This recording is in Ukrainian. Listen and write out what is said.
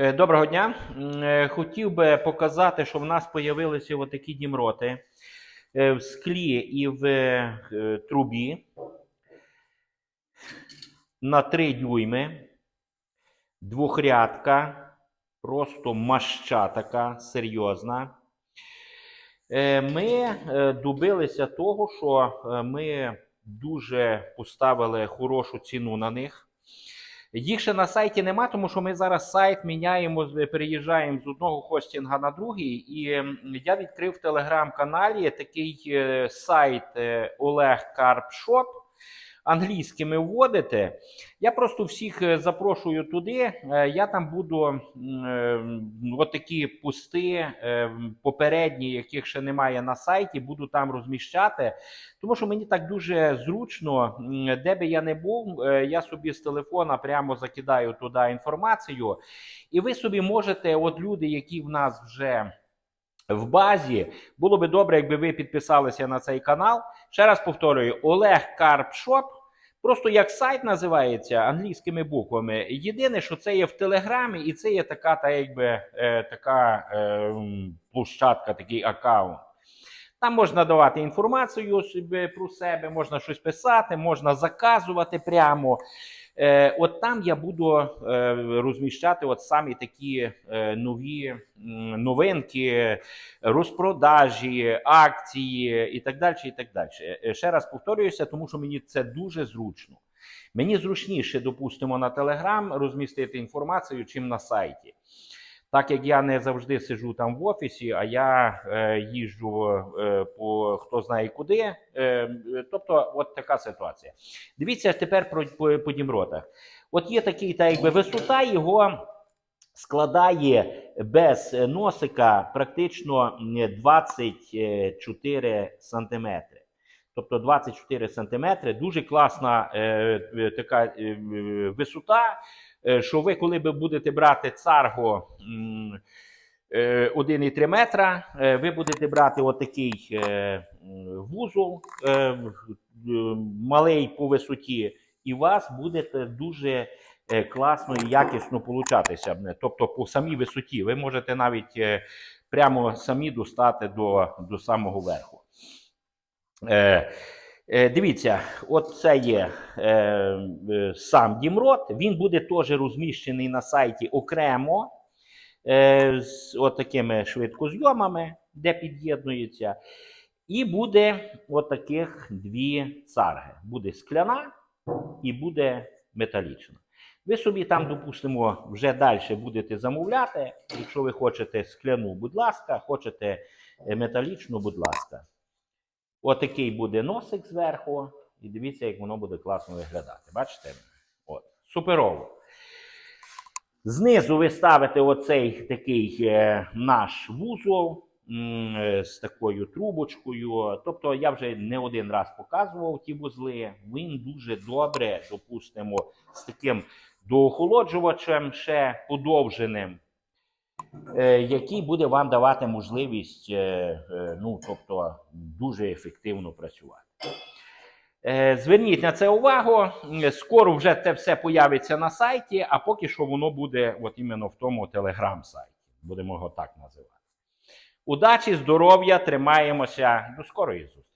Е, Доброго дня. Е, Хотів би показати, що в нас з'явилися отакі дімроти е, в склі і в трубі на 3 дюйми. Двохрядка, просто маща така серйозна. Ми добилися того, що ми дуже поставили хорошу ціну на них. Їх ще на сайті нема, тому що ми зараз сайт міняємо, переїжджаємо з одного хостінга на другий. І я відкрив в телеграм-каналі такий е, сайт е, Олег Карп Шоп. Англійськими вводите. Я просто всіх е, запрошую туди. Е, Я там буду е, такі пусти, попередні, яких ще немає на сайті, буду там розміщати. Тому що мені так дуже зручно, де би я не був, я собі з телефона прямо закидаю туди інформацію, і ви собі можете, от люди, які в нас вже в базі, було би добре, якби ви підписалися на цей канал. Ще раз повторюю: Олег Карпшоп. Просто як сайт називається англійськими буквами. Єдине, що це є в Телеграмі, і це є така, та якби е, така е, площадка, такий аккаунт. Там можна давати інформацію про себе, можна щось писати, можна заказувати прямо. Е, от там я буду е, розміщати от самі такі е, нові новинки, розпродажі, акції і так далі. І так далі. Ще раз повторююся, тому що мені це дуже зручно. Мені зручніше, допустимо, на Telegram розмістити інформацію, чим на сайті. Так як я не завжди сиджу там в офісі, а я е, їжджу е, по хто знає куди. Е, тобто, от така ситуація. Дивіться тепер про по, по дімротах. От є такий, та якби висота його складає без носика практично 24 сантиметри. Тобто 24 сантиметри, дуже класна е, е, така е, висота, що ви, коли ви будете брати царго е, 1,3 метра, е, ви будете брати отакий е, вузол е, е, малий по висоті, і у вас буде дуже е, класно і якісно получатися. Тобто по самій висоті. Ви можете навіть е, прямо самі достати до, до самого верху. Е, дивіться, от це є е, е, сам Дімрот. Він буде теж розміщений на сайті окремо е, з от такими швидкозйомами, де під'єднується. І буде от таких дві царги. Буде скляна і буде металічна. Ви собі там, допустимо, вже далі будете замовляти. Якщо ви хочете скляну, будь ласка, хочете е, металічну, будь ласка. Отакий буде носик зверху, і дивіться, як воно буде класно виглядати. Бачите? От. Суперово. Знизу ви ставите оцей такий е, наш вузол е, з такою трубочкою. Тобто я вже не один раз показував ті вузли. Він дуже добре, допустимо, з таким доохолоджувачем ще подовженим який буде вам давати можливість, е, е, ну, тобто, дуже ефективно працювати. Е, Зверніть на це увагу. Скоро вже це все появиться на сайті, а поки що воно буде от іменно в тому телеграм-сайті. Будемо його так називати. Удачі, здоров'я, тримаємося. До скорої зустрічі!